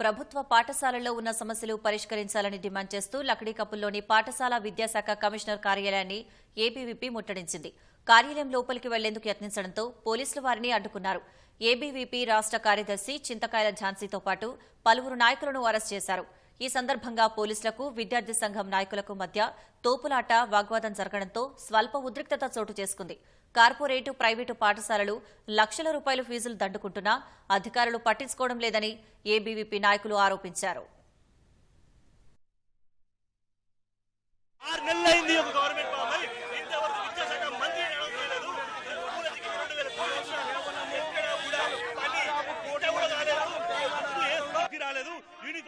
ప్రభుత్వ పాఠశాలల్లో ఉన్న సమస్యలు పరిష్కరించాలని డిమాండ్ చేస్తూ లక్డీకపుల్లోని పాఠశాల విద్యాశాఖ కమిషనర్ కార్యాలయాన్ని ఏబీవీపీ ముట్టడించింది. కార్యాలయం లోపలికి వెళ్ళేందుకు యత్నించడంతో పోలీసులు వారిని అడ్డుకున్నారు. ఏబీవీపీ రాష్ట్ర కార్యదర్శి చింతకాయల ఝాన్సీతో పాటు పలువురు నాయకులను అరెస్ట్ చేశారు. ఈ సందర్భంగా పోలీసులకు విద్యార్థి సంఘం నాయకులకు మధ్య తోపులాట వాగ్వాదం జరగడంతో స్వల్ప ఉద్రిక్తత చోటు చేసుకుంది. కార్పొరేటు ప్రైవేటు పాఠశాలలు లక్షల రూపాయల ఫీజులు దండుకుంటున్నా అధికారులు పట్టించుకోవడం లేదని ఏబీవీపీ నాయకులు ఆరోపించారు.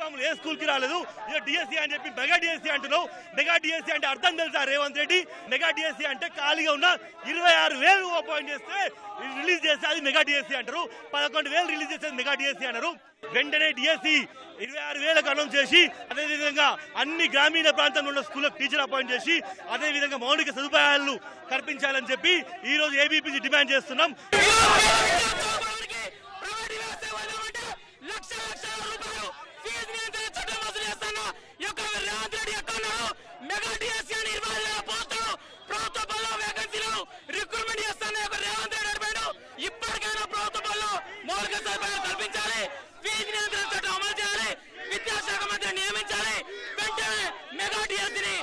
యూనిఫామ్లు ఏ స్కూల్కి రాలేదు. ఇక డిఎస్సీ అని చెప్పి మెగా డిఎస్సీ అంటున్నావు. మెగా డిఎస్సీ అంటే అర్థం తెలుసా రేవంత్ రెడ్డి? మెగా డిఎస్సీ అంటే ఖాళీగా ఉన్న ఇరవై ఆరు వేలు అపాయింట్ చేస్తే రిలీజ్ చేస్తే అది మెగా డిఎస్సీ అంటారు. పదకొండు వేలు రిలీజ్ చేసేది మెగా డిఎస్సీ అన్నారు వెంటనే డిఎస్సీ ఇరవై ఆరు వేలకు అనౌన్స్ చేసి అదేవిధంగా అన్ని గ్రామీణ ప్రాంతంలో ఉన్న స్కూళ్ళకు టీచర్ అపాయింట్ చేసి అదేవిధంగా మౌలిక సదుపాయాలు కల్పించాలని చెప్పి ఈ రోజు ఏబీపీ డిమాండ్ చేస్తున్నాం. మౌలిక సదుపాయాలు కల్పించాలి ఫీజు నియంత్రణ చట్టం అమలు చేయాలి. విద్యాశాఖ మంత్రి నియమించాలి. వెంటనే మెగా టీఎస్సీని